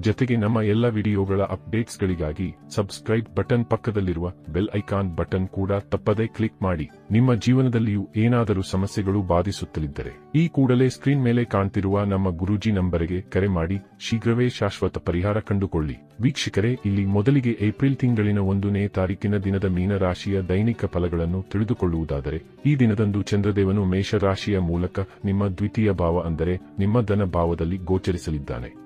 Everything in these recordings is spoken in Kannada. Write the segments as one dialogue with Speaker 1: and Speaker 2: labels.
Speaker 1: ಜೊತೆಗೆ ನಮ್ಮ ಎಲ್ಲ ವಿಡಿಯೋಗಳ ಅಪ್ಡೇಟ್ಸ್ಗಳಿಗಾಗಿ ಸಬ್ಸ್ಕ್ರೈಬ್ ಬಟನ್ ಪಕ್ಕದಲ್ಲಿರುವ ಬೆಲ್ ಐಕಾನ್ ಬಟನ್ ಕೂಡ ತಪ್ಪದೇ ಕ್ಲಿಕ್ ಮಾಡಿ. ನಿಮ್ಮ ಜೀವನದಲ್ಲಿಯೂ ಏನಾದರೂ ಸಮಸ್ಯೆಗಳು ಬಾಧಿಸುತ್ತಲಿದ್ದರೆ ಈ ಕೂಡಲೇ ಸ್ಕ್ರೀನ್ ಮೇಲೆ ಕಾಣ್ತಿರುವ ನಮ್ಮ ಗುರೂಜಿ ನಂಬರಿಗೆ ಕರೆ ಮಾಡಿ. ಶೀಘ್ರವೇ ಶಾಶ್ವತ ಪರಿಹಾರ ಕಂಡುಕೊಳ್ಳಿ. ವೀಕ್ಷಕರೇ, ಇಲ್ಲಿ ಮೊದಲಿಗೆ ಏಪ್ರಿಲ್ ತಿಂಗಳಿನ ಒಂದನೇ ತಾರೀಕಿನ ದಿನದ ಮೀನರಾಶಿಯ ದೈನಿಕ ಫಲಗಳನ್ನು ತಿಳಿದುಕೊಳ್ಳುವುದಾದರೆ, ಈ ದಿನದಂದು ಚಂದ್ರದೇವನು ಮೇಷರಾಶಿಯ ಮೂಲಕ ನಿಮ್ಮ ದ್ವಿತೀಯ ಭಾವ ಅಂದರೆ ನಿಮ್ಮ ಧನ ಭಾವದಲ್ಲಿ ಗೋಚರಿಸಲಿದ್ದಾನೆ.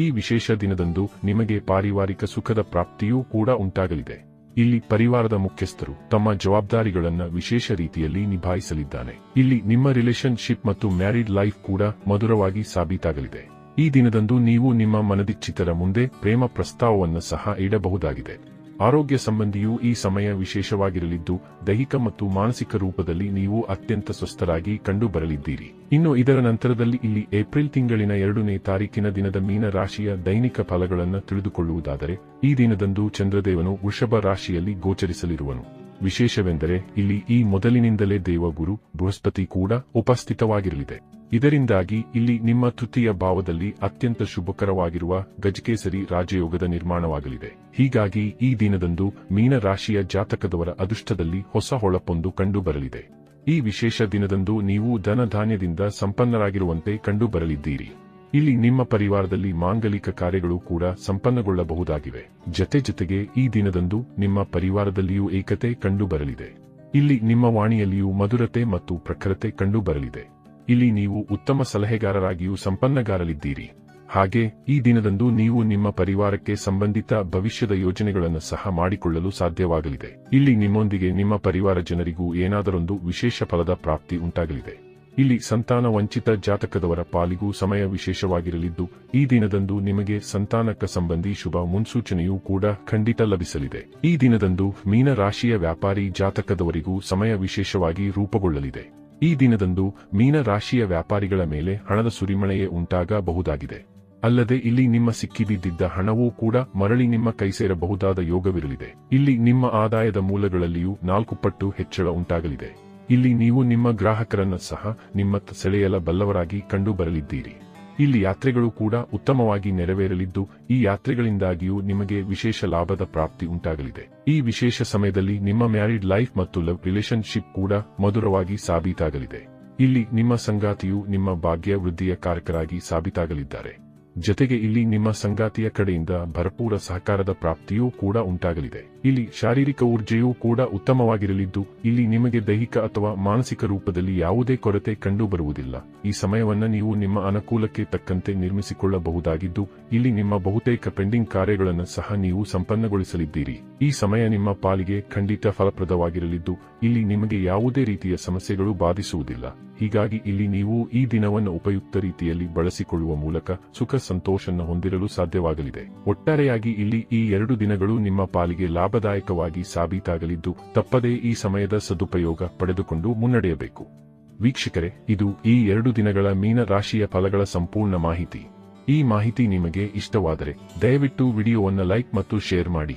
Speaker 1: ಈ ವಿಶೇಷ ದಿನದಂದು ನಿಮಗೆ ಪಾರಿವಾರಿಕ ಸುಖದ ಪ್ರಾಪ್ತಿಯೂ ಕೂಡ ಉಂಟಾಗಲಿದೆ. ಇಲ್ಲಿ ಪರಿವಾರದ ಮುಖ್ಯಸ್ಥರು ತಮ್ಮ ಜವಾಬ್ದಾರಿಗಳನ್ನು ವಿಶೇಷ ರೀತಿಯಲ್ಲಿ ನಿಭಾಯಿಸಲಿದ್ದಾನೆ. ಇಲ್ಲಿ ನಿಮ್ಮ ರಿಲೇಶನ್ಶಿಪ್ ಮತ್ತು ಮ್ಯಾರಿಡ್ ಲೈಫ್ ಕೂಡ ಮಧುರವಾಗಿ ಸಾಬೀತಾಗಲಿದೆ. ಈ ದಿನದಂದು ನೀವು ನಿಮ್ಮ ಮನದಿಚ್ಚಿತರ ಮುಂದೆ ಪ್ರೇಮ ಪ್ರಸ್ತಾವವನ್ನು ಸಹ ಇಡಬಹುದಾಗಿದೆ. ಆರೋಗ್ಯ ಸಂಬಂಧಿಯೂ ಈ ಸಮಯ ವಿಶೇಷವಾಗಿರಲಿದ್ದು, ದೈಹಿಕ ಮತ್ತು ಮಾನಸಿಕ ರೂಪದಲ್ಲಿ ನೀವು ಅತ್ಯಂತ ಸ್ವಸ್ಥರಾಗಿ ಕಂಡುಬರಲಿದ್ದೀರಿ. ಇನ್ನು ಇದರ ನಂತರದಲ್ಲಿ ಇಲ್ಲಿ ಏಪ್ರಿಲ್ ತಿಂಗಳಿನ ಎರಡನೇ ತಾರೀಕಿನ ದಿನದ ಮೀನ ರಾಶಿಯ ದೈನಿಕ ಫಲಗಳನ್ನು ತಿಳಿದುಕೊಳ್ಳುವುದಾದರೆ, ಈ ದಿನದಂದು ಚಂದ್ರದೇವನು ವೃಷಭ ರಾಶಿಯಲ್ಲಿ ಗೋಚರಿಸಲಿರುವನು. ವಿಶೇಷವೆಂದರೆ, ಇಲ್ಲಿ ಈ ಮೊದಲಿನಿಂದಲೇ ದೇವಗುರು, ಬೃಹಸ್ಪತಿ ಕೂಡ ಉಪಸ್ಥಿತವಾಗಿರಲಿದೆ. ಇದರಿಂದಾಗಿ ಇಲ್ಲಿ ನಿಮ್ಮ ತೃತೀಯ ಭಾವದಲ್ಲಿ ಅತ್ಯಂತ ಶುಭಕರವಾಗಿರುವ ಗಜಕೇಸರಿ ರಾಜಯೋಗದ ನಿರ್ಮಾಣವಾಗಲಿದೆ. ಹೀಗಾಗಿ ಈ ದಿನದಂದು ಮೀನ ರಾಶಿಯ ಜಾತಕದವರ ಅದೃಷ್ಟದಲ್ಲಿ ಹೊಸ ಹೊಳಪೊಂದು ಕಂಡುಬರಲಿದೆ. ಈ ವಿಶೇಷ ದಿನದಂದು ನೀವು ಧನಧಾನ್ಯದಿಂದ ಸಂಪನ್ನರಾಗಿರುವಂತೆ ಕಂಡುಬರಲಿದ್ದೀರಿ. ಇಲ್ಲಿ ನಿಮ್ಮ ಪರಿವಾರದಲ್ಲಿ ಮಾಂಗಲಿಕ ಕಾರ್ಯಗಳು ಕೂಡ ಸಂಪನ್ನಗೊಳ್ಳಬಹುದಾಗಿವೆ. ಜತೆ ಜತೆಗೆ ಈ ದಿನದಂದು ನಿಮ್ಮ ಪರಿವಾರದಲ್ಲಿಯೂ ಏಕತೆ ಕಂಡುಬರಲಿದೆ. ಇಲ್ಲಿ ನಿಮ್ಮ ವಾಣಿಯಲ್ಲಿಯೂ ಮಧುರತೆ ಮತ್ತು ಪ್ರಖರತೆ ಕಂಡುಬರಲಿದೆ. ಇಲ್ಲಿ ನೀವು ಉತ್ತಮ ಸಲಹೆಗಾರರಾಗಿಯೂ ಸಂಪನ್ನಗಾರಲಿದ್ದೀರಿ ಹಾಗೆ, ಈ ದಿನದಂದು ನೀವು ನಿಮ್ಮ ಪರಿವಾರಕ್ಕೆ ಸಂಬಂಧಿತ ಭವಿಷ್ಯದ ಯೋಜನೆಗಳನ್ನು ಸಹ ಮಾಡಿಕೊಳ್ಳಲು ಸಾಧ್ಯವಾಗಲಿದೆ. ಇಲ್ಲಿ ನಿಮ್ಮೊಂದಿಗೆ ನಿಮ್ಮ ಪರಿವಾರ ಜನರಿಗೂ ಏನಾದರೊಂದು ವಿಶೇಷ ಫಲದ ಪ್ರಾಪ್ತಿ ಉಂಟಾಗಲಿದೆ. ಇಲ್ಲಿ ಸಂತಾನ ವಂಚಿತ ಜಾತಕದವರ ಪಾಲಿಗೂ ಸಮಯ ವಿಶೇಷವಾಗಿರಲಿದ್ದು, ಈ ದಿನದಂದು ನಿಮಗೆ ಸಂತಾನಕ್ಕ ಸಂಬಂಧಿ ಶುಭ ಮುನ್ಸೂಚನೆಯೂ ಕೂಡ ಖಂಡಿತ ಲಭಿಸಲಿದೆ. ಈ ದಿನದಂದು ಮೀನ ರಾಶಿಯ ವ್ಯಾಪಾರಿ ಜಾತಕದವರಿಗೂ ಸಮಯ ವಿಶೇಷವಾಗಿ ರೂಪುಗೊಳ್ಳಲಿದೆ. ಈ ದಿನದಂದು ಮೀನ ರಾಶಿಯ ವ್ಯಾಪಾರಿಗಳ ಮೇಲೆ ಹಣದ ಸುರಿಮಳೆಯೇ ಉಂಟಾಗಬಹುದಾಗಿದೆ. ಅಲ್ಲದೆ ಇಲ್ಲಿ ನಿಮ್ಮ ಸಿಕ್ಕಿಬಿದ್ದಿದ್ದ ಹಣವೂ ಕೂಡ ಮರಳಿ ನಿಮ್ಮ ಕೈ ಸೇರಬಹುದಾದ ಯೋಗವಿರಲಿದೆ. ಇಲ್ಲಿ ನಿಮ್ಮ ಆದಾಯದ ಮೂಲಗಳಲ್ಲಿಯೂ ನಾಲ್ಕು ಪಟ್ಟು ಹೆಚ್ಚಳ ಉಂಟಾಗಲಿದೆ. ಇಲ್ಲಿ ನೀವು ನಿಮ್ಮ ಗ್ರಾಹಕರನ್ನ ಸಹ ನಿಮ್ಮತ್ತ ಸೆಳೆಯಲ ಬಲ್ಲವರಾಗಿ ಕಂಡುಬರಲಿದ್ದೀರಿ. ಇಲ್ಲಿ ಯಾತ್ರೆಗಳು ಕೂಡ ಉತ್ತಮವಾಗಿ ನೆರವೇರಲಿದ್ದು, ಈ ಯಾತ್ರೆಗಳಿಂದಾಗಿಯೂ ನಿಮಗೆ ವಿಶೇಷ ಲಾಭದ ಪ್ರಾಪ್ತಿ ಉಂಟಾಗಲಿದೆ. ಈ ವಿಶೇಷ ಸಮಯದಲ್ಲಿ ನಿಮ್ಮ ಮ್ಯಾರಿಡ್ ಲೈಫ್ ಮತ್ತು ಲವ್ ರಿಲೇಶನ್ಶಿಪ್ ಕೂಡ ಮಧುರವಾಗಿ ಸಾಬೀತಾಗಲಿದೆ. ಇಲ್ಲಿ ನಿಮ್ಮ ಸಂಗಾತಿಯು ನಿಮ್ಮ ಭಾಗ್ಯ ವೃದ್ಧಿಯ ಕಾರಕರಾಗಿ ಸಾಬೀತಾಗಲಿದ್ದಾರೆ. ಜತೆಗೆ ಇಲ್ಲಿ ನಿಮ್ಮ ಸಂಗಾತಿಯ ಕಡೆಯಿಂದ ಭರಪೂರ ಸಹಕಾರದ ಪ್ರಾಪ್ತಿಯೂ ಕೂಡ ಉಂಟಾಗಲಿದೆ. ಇಲ್ಲಿ ಶಾರೀರಿಕ ಊರ್ಜೆಯೂ ಕೂಡ ಉತ್ತಮವಾಗಿರಲಿದ್ದು, ಇಲ್ಲಿ ನಿಮಗೆ ದೈಹಿಕ ಅಥವಾ ಮಾನಸಿಕ ರೂಪದಲ್ಲಿ ಯಾವುದೇ ಕೊರತೆ ಕಂಡುಬರುವುದಿಲ್ಲ. ಈ ಸಮಯವನ್ನ ನೀವು ನಿಮ್ಮ ಅನುಕೂಲಕ್ಕೆ ತಕ್ಕಂತೆ ನಿರ್ಮಿಸಿಕೊಳ್ಳಬಹುದಾಗಿದ್ದು, ಇಲ್ಲಿ ನಿಮ್ಮ ಬಹುತೇಕ ಪೆಂಡಿಂಗ್ ಕಾರ್ಯಗಳನ್ನು ಸಹ ನೀವು ಸಂಪನ್ನಗೊಳಿಸಲಿದ್ದೀರಿ. ಈ ಸಮಯ ನಿಮ್ಮ ಪಾಲಿಗೆ ಖಂಡಿತ ಫಲಪ್ರದವಾಗಿರಲಿದ್ದು, ಇಲ್ಲಿ ನಿಮಗೆ ಯಾವುದೇ ರೀತಿಯ ಸಮಸ್ಯೆಗಳು ಬಾಧಿಸುವುದಿಲ್ಲ. ಹೀಗಾಗಿ ಇಲ್ಲಿ ನೀವು ಈ ದಿನವನ್ನು ಉಪಯುಕ್ತ ರೀತಿಯಲ್ಲಿ ಬಳಸಿಕೊಳ್ಳುವ ಮೂಲಕ ಸುಖ ಸಂತೋಷನ್ನು ಹೊಂದಿರಲು ಸಾಧ್ಯವಾಗಲಿದೆ. ಒಟ್ಟಾರೆಯಾಗಿ ಇಲ್ಲಿ ಈ ಎರಡು ದಿನಗಳು ನಿಮ್ಮ ಪಾಲಿಗೆ ಲಾಭದಾಯಕವಾಗಿ ಸಾಬೀತಾಗಲಿದ್ದು ತಪ್ಪದೇ ಈ ಸಮಯದ ಸದುಪಯೋಗ ಪಡೆದುಕೊಂಡು ಮುನ್ನಡೆಯಬೇಕು. ವೀಕ್ಷಕರೇ, ಇದು ಈ ಎರಡು ದಿನಗಳ ಮೀನ ರಾಶಿಯ ಫಲಗಳ ಸಂಪೂರ್ಣ ಮಾಹಿತಿ. ಈ ಮಾಹಿತಿ ನಿಮಗೆ ಇಷ್ಟವಾದರೆ ದಯವಿಟ್ಟು ವಿಡಿಯೋವನ್ನು ಲೈಕ್ ಮತ್ತು ಶೇರ್ ಮಾಡಿ.